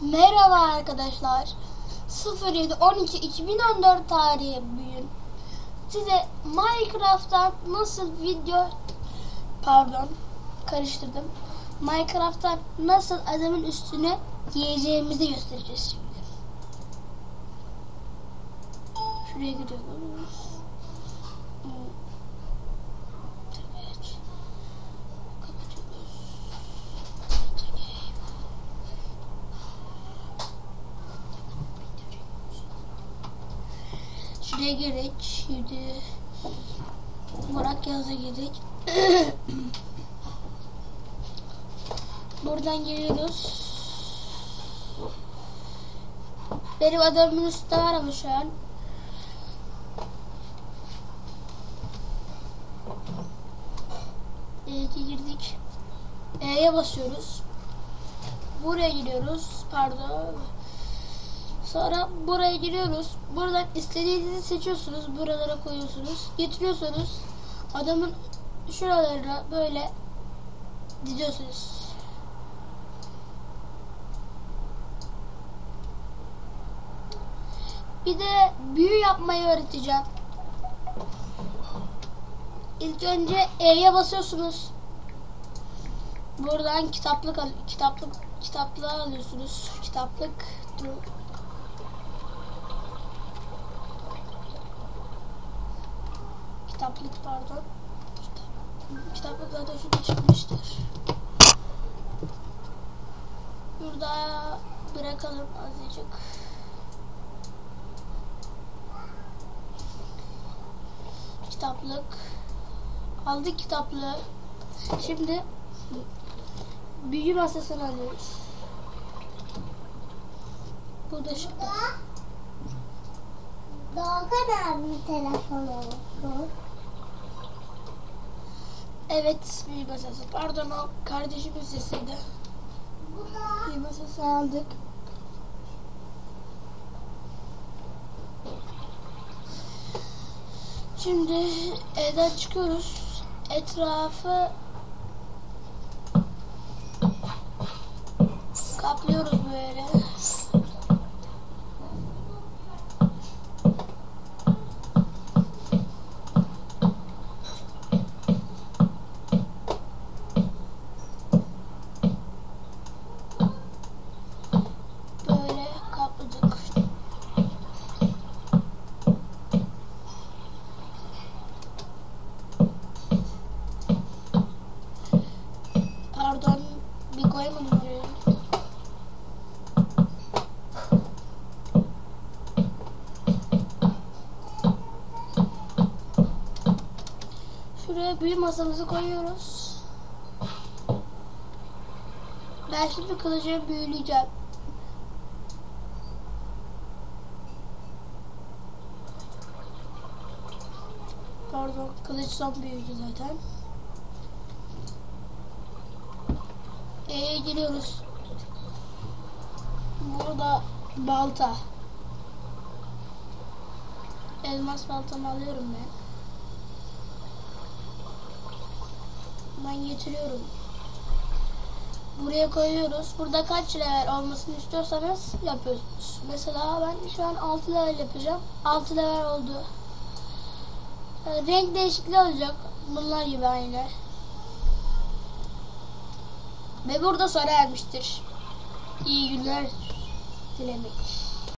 Merhaba arkadaşlar. 07 12 2014 tarihi bugün. Size Minecraft'tan nasıl video pardon karıştırdım. Minecraft'tan nasıl adamın üstüne giyeceğimizi göstereceğiz şimdi. Şuraya gidiyoruz. Evet. Kapatıyoruz. Şuraya girdik. Şimdi Burak Yaz'a girdik. Buradan geliyoruz. Benim adamın üstte var ama şu an. Evet girdik. E'ye basıyoruz. Buraya giriyoruz. Pardon. Sonra buraya giriyoruz. Buradan istediğinizi seçiyorsunuz. Buralara koyuyorsunuz. Getiriyorsunuz. Adamın şuralarına böyle diziyorsunuz. Bir de büyü yapmayı öğreteceğim. İlk önce E'ye basıyorsunuz. Buradan kitaplık al kitaplık kitaplığı alıyorsunuz. Kitaplık Kitaplık pardon. Kitap, kitaplık zaten şurada çıkmıştır. Burada bırakalım azıcık. Kitaplık. Aldık kitaplığı. Şimdi büyü masasını alıyoruz. Bu da şurada. Doğukan abinin telefonu olsun. Evet büyü masası. Pardon o kardeşimin sesiydi. Bu da Büyü masası aldık. Şimdi evden çıkıyoruz. Etrafı kaplıyoruz. Böyle koymadım oraya. Şuraya büyü masamızı koyuyoruz. Ben şimdi kılıcı büyüleyeceğim. Pardon kılıç son büyüdü zaten. E'ye giriyoruz. Burada balta. Elmas baltamı alıyorum ben. Ben getiriyorum. Buraya koyuyoruz. Burada kaç level olmasını istiyorsanız yapıyorsunuz. Mesela ben şu an 6 level yapacağım. 6 level oldu. Ee, Renk değişikliği olacak. Bunlar gibi aynı. Ve burada sona ermiştir. İyi günler dilemek.